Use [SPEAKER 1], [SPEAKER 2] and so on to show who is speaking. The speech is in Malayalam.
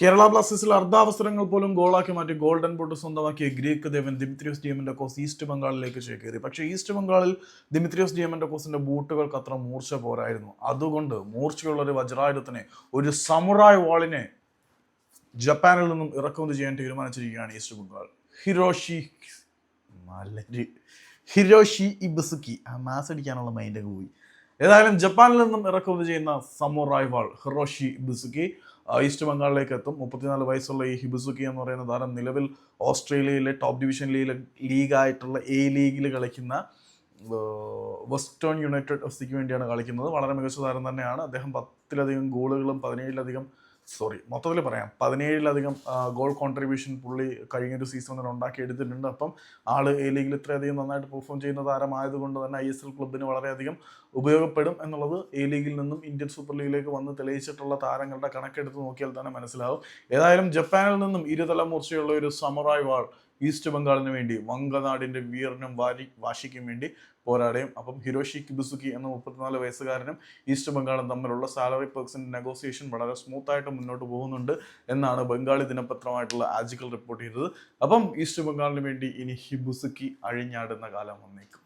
[SPEAKER 1] കേരള ബ്ലാസ്റ്റേഴ്സിൽ അർദ്ധാവസരങ്ങൾ പോലും ഗോളാക്കി മാറ്റി ഗോൾഡൻ ബോട്ട് സ്വന്തമാക്കിയ ഗ്രീക്ക് ദേവൻ ദിമിത്രിയോസ് ഡിയമിന്റെ കോസ് ഈസ്റ്റ് ബംഗാളിലേക്ക് ചേക്കേറി. പക്ഷേ ഈസ്റ്റ് ബംഗാളിൽ ദിമിത്രിയോസ് ഡിയമിന്റെ കോസിന്റെ ബൂട്ടുകൾക്ക് അത്ര മൂർച്ച പോരായിരുന്നു. അതുകൊണ്ട് മൂർച്ചയുള്ള ഒരു വജ്രായുധത്തിനെ ഒരു സമുറായ് വാളിനെ ജപ്പാനിൽ നിന്നും ഇറക്കുമതി ചെയ്യാൻ തീരുമാനിച്ചിരിക്കുകയാണ് East Bengal. Hiroshi Hiroshi Ibusuki ആ മാസ് അടിക്കാനുള്ള മൈൻഡൊക്കെ പോയി. ഏതായാലും ജപ്പാനിൽ നിന്നും ഇറക്കുമതി ചെയ്യുന്ന സമുറായ് വാൾ ഹിറോഷി ബിസുക്കി ഈസ്റ്റ് ബംഗാളിലേക്ക് എത്തും. മുപ്പത്തിനാല് വയസ്സുള്ള ഈ ഹിബുസുക്കി എന്ന് പറയുന്ന താരം നിലവിൽ ഓസ്ട്രേലിയയിലെ ടോപ്പ് ഡിവിഷൻ ലീഗ് ലീഗായിട്ടുള്ള എ ലീഗിൽ കളിക്കുന്ന വെസ്റ്റേൺ യുണൈറ്റഡ് എഫ് സിക്ക് വേണ്ടിയാണ് കളിക്കുന്നത്. വളരെ മികച്ച താരം തന്നെയാണ്. അദ്ദേഹം പത്തിലധികം ഗോളുകളും പതിനേഴിലധികം സോറി മൊത്തത്തിൽ പറയാം. പതിനേഴിലധികം ഗോൾ കോൺട്രിബ്യൂഷൻ പുള്ളി കഴിഞ്ഞൊരു സീസണിൽ ഉണ്ടാക്കി എടുത്തിട്ടുണ്ട് അപ്പം ആൾ എ ലീഗിൽ ഇത്രയധികം നന്നായിട്ട് പെർഫോം ചെയ്യുന്ന താരമായതുകൊണ്ട് തന്നെ ഐ എസ് എൽ ക്ലബിന് വളരെയധികം ഉപയോഗപ്പെടും എന്നുള്ളത് എ ലീഗിൽ നിന്നും ഇന്ത്യൻ സൂപ്പർ ലീഗിലേക്ക് വന്ന് തെളിയിച്ചിട്ടുള്ള താരങ്ങളുടെ കണക്കെടുത്ത് നോക്കിയാൽ തന്നെ മനസ്സിലാവും. ഏതായാലും ജപ്പാനിൽ നിന്നും ഇരുതല മൂർച്ചയുള്ള ഒരു സമറായ് വാൾ ഈസ്റ്റ് ബംഗാളിന് വേണ്ടി വങ്കനാടിന്റെ വീറിനും വാരി വാശിക്കും വേണ്ടി പോരാടുകയും. അപ്പം ഹിരോഷി കിബുസുക്കി എന്ന മുപ്പത്തിനാല് വയസ്സുകാരനും ഈസ്റ്റ് ബംഗാളും തമ്മിലുള്ള സാലറി പെർക്സിന്റെ നെഗോസിയേഷൻ വളരെ സ്മൂത്തായിട്ട് മുന്നോട്ട് പോകുന്നുണ്ട് എന്നാണ് ബംഗാളി ദിനപത്രമായിട്ടുള്ള ആജിക്കൽ റിപ്പോർട്ട് ചെയ്തത്. അപ്പം ഈസ്റ്റ് ബംഗാളിന് വേണ്ടി ഇനി ഹിബുസുക്കി അഴിഞ്ഞാടുന്ന കാലം വന്നേക്കും.